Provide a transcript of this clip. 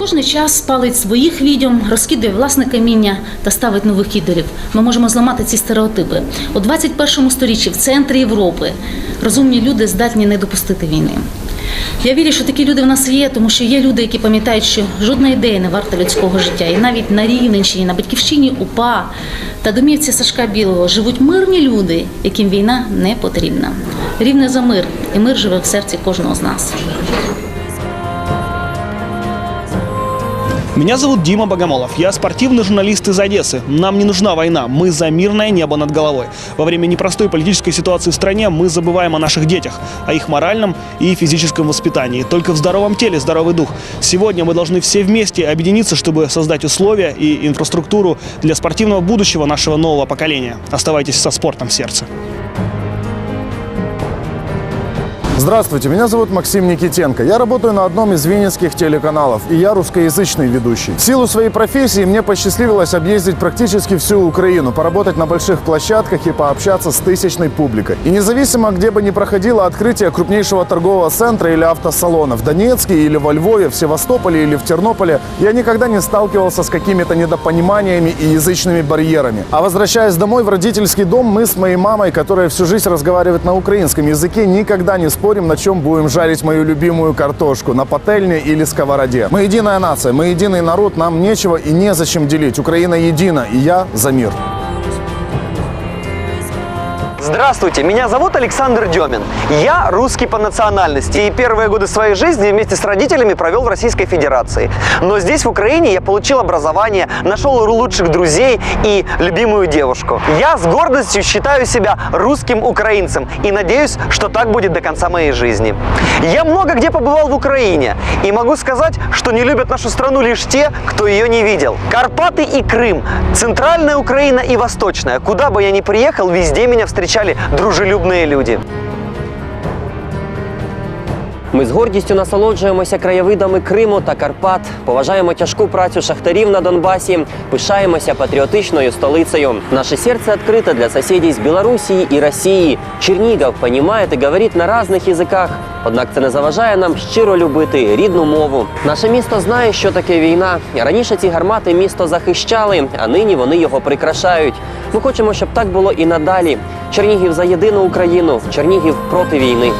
кожний час спалить своїх відьом, розкидує власне каміння та ставить нових ідолів. Ми можемо зламати ці стереотипи. У 21 сторіччі в центрі Європи розумні люди здатні не допустити війни. Я вірю, що такі люди в нас є, тому що є люди, які пам'ятають, що жодна ідея не варта людського життя. І навіть на Рівненщині, на батьківщині УПА та домівці Сашка Білого живуть мирні люди, яким війна не потрібна. Рівне за мир, і мир живе в серці кожного з нас. Меня зовут Дима Богомолов. Я спортивный журналист из Одессы. Нам не нужна война. Мы за мирное небо над головой. Во время непростой политической ситуации в стране мы забываем о наших детях, о их моральном и физическом воспитании. Только в здоровом теле здоровый дух. Сегодня мы должны все вместе объединиться, чтобы создать условия и инфраструктуру для спортивного будущего нашего нового поколения. Оставайтесь со спортом в сердце. Здравствуйте, меня зовут Максим Никитенко. Я работаю на одном из винницких телеканалов, и я русскоязычный ведущий. В силу своей профессии мне посчастливилось объездить практически всю Украину, поработать на больших площадках и пообщаться с тысячной публикой. И независимо, где бы ни проходило открытие крупнейшего торгового центра или автосалона, в Донецке или во Львове, в Севастополе или в Тернополе, я никогда не сталкивался с какими-то недопониманиями и язычными барьерами. А возвращаясь домой в родительский дом, мы с моей мамой, которая всю жизнь разговаривает на украинском языке, никогда не спорим, на чем будем жарить мою любимую картошку, на пательне или сковороде. Мы единая нация, мы единый народ, нам нечего и незачем делить. Украина едина, и я за мир. Здравствуйте, меня зовут Александр Демин. Я русский по национальности и первые годы своей жизни вместе с родителями провел в Российской Федерации. Но здесь, в Украине, я получил образование, нашел лучших друзей и любимую девушку. Я с гордостью считаю себя русским украинцем и надеюсь, что так будет до конца моей жизни. Я много где побывал в Украине и могу сказать, что не любят нашу страну лишь те, кто ее не видел. Карпаты и Крым, центральная Украина и восточная. Куда бы я ни приехал, везде меня встречали дружелюбные люди. Ми з гордістю насолоджуємося краєвидами Криму та Карпат, поважаємо тяжку працю шахтарів на Донбасі, пишаємося патріотичною столицею. Наше серце відкрите для сусідів з Білорусі і Росії. Чернігов понімає і говорить на різних язиках. Однак це не заважає нам щиро любити рідну мову. Наше місто знає, що таке війна. Раніше ці гармати місто захищали, а нині вони його прикрашають. Ми хочемо, щоб так було і надалі. Чернігів за єдину Україну, Чернігів проти війни.